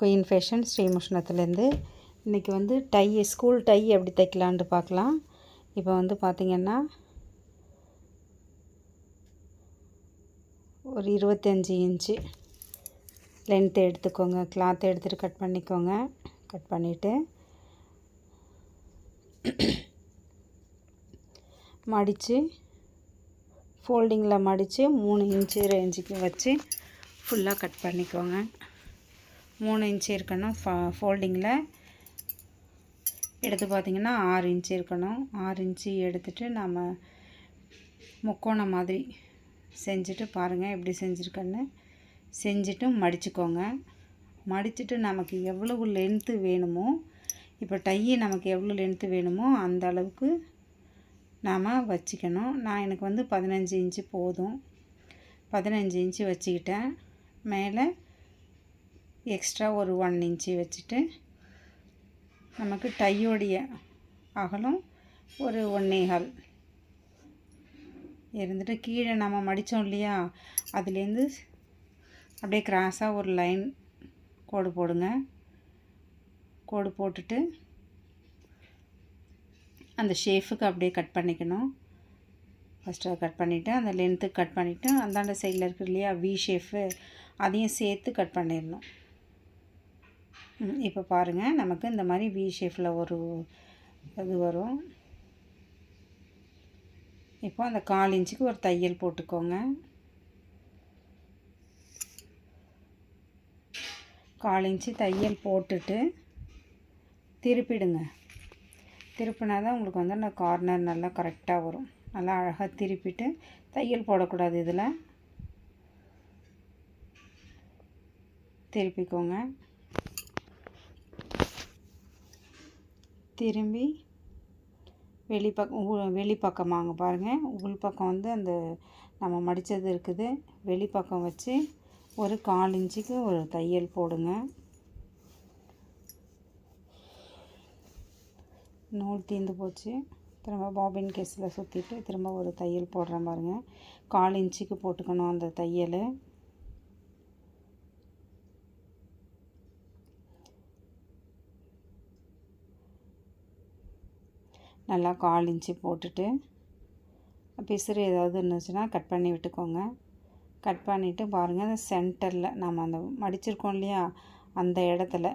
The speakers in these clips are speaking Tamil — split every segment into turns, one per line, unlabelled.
குயின் ஃபேஷன் ஸ்ரீமுஷ்ணத்துலேருந்து இன்றைக்கி வந்து டை ஸ்கூல் டை எப்படி தைக்கலான்ட்டு பார்க்கலாம். இப்போ வந்து பார்த்திங்கன்னா ஒரு இருபத்தஞ்சி இன்ச்சு லென்த் எடுத்துக்கோங்க. கிளாத் எடுத்துகிட்டு கட் பண்ணிக்கோங்க. கட் பண்ணிவிட்டு மடித்து ஃபோல்டிங்கில் மடித்து மூணு இன்ச்சு ரேஞ்சுக்கு வச்சு ஃபுல்லாக கட் பண்ணிக்கோங்க. மூணு இன்ச்சு இருக்கணும் ஃபா ஃபோல்டிங்கில். எடுத்து பார்த்திங்கன்னா ஆறு இன்ச்சு இருக்கணும். ஆறு இன்ச்சு எடுத்துகிட்டு நம்ம முக்கோணம் மாதிரி செஞ்சுட்டு பாருங்கள் எப்படி செஞ்சுருக்கேன்னு. செஞ்சுட்டு மடிச்சுக்கோங்க. மடிச்சுட்டு நமக்கு எவ்வளவு லென்த்து வேணுமோ இப்போ டையை நமக்கு எவ்வளோ லென்த்து வேணுமோ அந்த அளவுக்கு நாம் வச்சுக்கணும். நான் எனக்கு வந்து பதினஞ்சு இன்ச்சு போதும். பதினஞ்சு இன்ச்சு வச்சுக்கிட்டேன். மேலே எக்ஸ்ட்ரா ஒரு ஒன் இன்ச்சு வச்சுட்டு நமக்கு டையோடைய அகலம் ஒரு ஒன்னேகால் இருந்துட்டு கீழே நம்ம மடித்தோம் இல்லையா அதுலேருந்து அப்படியே கிராஸாக ஒரு லைன் கோடு போடுங்க. கோடு போட்டுட்டு அந்த ஷேஃபுக்கு அப்படியே கட் பண்ணிக்கணும். ஃபஸ்ட்டு கட் பண்ணிவிட்டு அந்த லென்த்துக்கு கட் பண்ணிவிட்டு அந்தாண்ட சைடில் இருக்குது இல்லையா வி ஷேஃபு அதையும் சேர்த்து கட் பண்ணிடணும். இப்போ பாருங்கள் நமக்கு இந்த மாதிரி வி ஷேஃபில் ஒரு இது வரும். இப்போ அந்த கால் இன்ச்சுக்கு ஒரு தையல் போட்டுக்கோங்க. கால் இன்ச்சு தையல் போட்டுட்டு திருப்பிடுங்க. திருப்பினா தான் உங்களுக்கு வந்து அந்த கார்னர் நல்லா கரெக்டாக வரும். நல்லா அழகாக திருப்பிட்டு தையல் போடக்கூடாது இதில். திருப்பிக்கோங்க. திரும்பி வெளிப்பக்கம் வெளிப்பக்கம் பாருங்கள் உள் பக்கம் வந்து அந்த நம்ம மடித்தது இருக்குது. வெளிப்பக்கம் வச்சு ஒரு கால் இன்ச்சுக்கு ஒரு தையல் போடுங்க. நூல் தீர்ந்து போச்சு. திரும்ப பாபின் கேஸில் சுற்றிட்டு திரும்ப ஒரு தையல் போடுறேன் பாருங்கள் கால் இன்ச்சுக்கு போட்டுக்கணும் அந்த தையல். நல்லா கால் இன்ச்சு போட்டுட்டு பிசுறு ஏதாவது இருந்துச்சுன்னா கட் பண்ணி விட்டுக்கோங்க. கட் பண்ணிவிட்டு பாருங்கள் அந்த சென்டரில் நம்ம அந்த மடிச்சிருக்கோம் இல்லையா அந்த இடத்துல.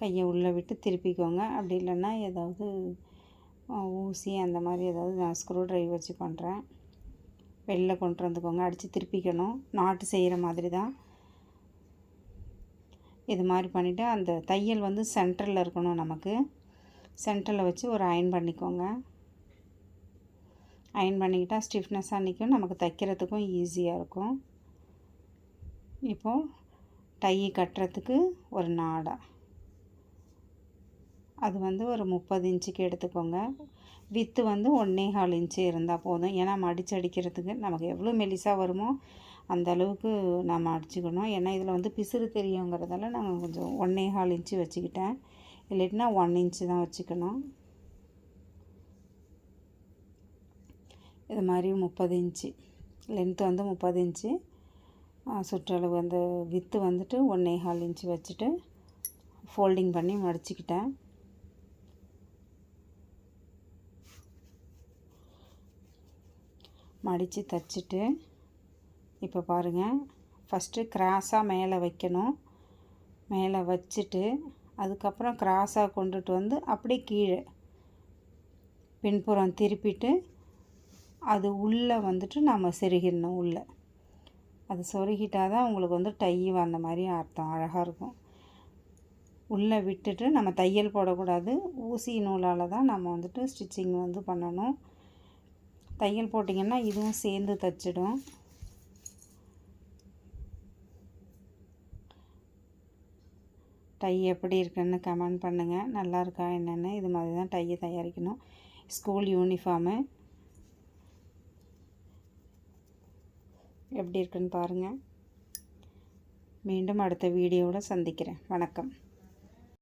கையை உள்ளே விட்டு திருப்பிக்கோங்க. அப்படி இல்லைன்னா ஏதாவது ஊசி அந்த மாதிரி ஏதாவது நான் ஸ்க்ரூ ட்ரைவ் வச்சு பண்ணுறேன் வெளில கொண்டு வந்துக்கோங்க. அடித்து திருப்பிக்கணும். நாட்டு செய்கிற மாதிரி தான். இது மாதிரி பண்ணிவிட்டு அந்த தையல் வந்து சென்டரில் இருக்கணும் நமக்கு. சென்டரில் வச்சு ஒரு அயன் பண்ணிக்கோங்க. அயன் பண்ணிக்கிட்டால் ஸ்டிஃப்னஸாக நிற்கும். நமக்கு தைக்கிறதுக்கும் ஈஸியாக இருக்கும். இப்போது டை கட்டுறதுக்கு ஒரு நாடா. அது வந்து ஒரு முப்பது இன்ச்சுக்கு எடுத்துக்கோங்க. வித்து வந்து ஒன்றே கால் இன்ச்சு இருந்தால் போதும். ஏன்னா மடித்து அடிக்கிறதுக்கு நமக்கு எவ்வளோ மெலிசாக வருமோ அந்த அளவுக்கு நம்ம அடிச்சுக்கணும். ஏன்னா இதில் வந்து பிசுறு தெரியுங்கிறதால நாங்கள் கொஞ்சம் ஒன்றே கால் இன்ச்சு வச்சுக்கிட்டேன். இல்லாட்டினா ஒன் இன்ச்சு தான் வச்சுக்கணும். இது மாதிரி முப்பது இன்ச்சு லென்த்து வந்து முப்பது இன்ச்சு சுற்றளவு அந்த வித்து வந்துட்டு ஒன்றே கால் இன்ச்சு வச்சுட்டு ஃபோல்டிங் பண்ணி மடிச்சுக்கிட்டேன். மடித்து தைச்சிட்டு இப்போ பாருங்கள் ஃபஸ்ட்டு கிராஸாக மேலே வைக்கணும். மேலே வச்சுட்டு அதுக்கப்புறம் கிராஸாக கொண்டுட்டு வந்து அப்படியே கீழே பின்புறம் திருப்பிட்டு அது உள்ளே வந்துட்டு நம்ம செருகிடணும் உள்ளே. அது சொருகிட்டால் தான் உங்களுக்கு வந்து டை வந்த மாதிரி அர்த்தம் அழகாக இருக்கும். உள்ளே விட்டுட்டு நம்ம தையல் போடக்கூடாது. ஊசி நூலால் தான் நம்ம வந்துட்டு ஸ்டிச்சிங் வந்து பண்ணணும். தையல் போட்டிங்கன்னா இதுவும் சேர்ந்து தைச்சிடும். டை எப்படி இருக்குன்னு கமெண்ட் பண்ணுங்கள் நல்லா இருக்கா என்னென்னு. இது மாதிரி தான் டையை தயாரிக்கணும். School uniform. எப்படி இருக்குன்னு பாருங்கள் மீண்டும் அடுத்த வீடியோவில் சந்திக்கிறேன். வணக்கம்.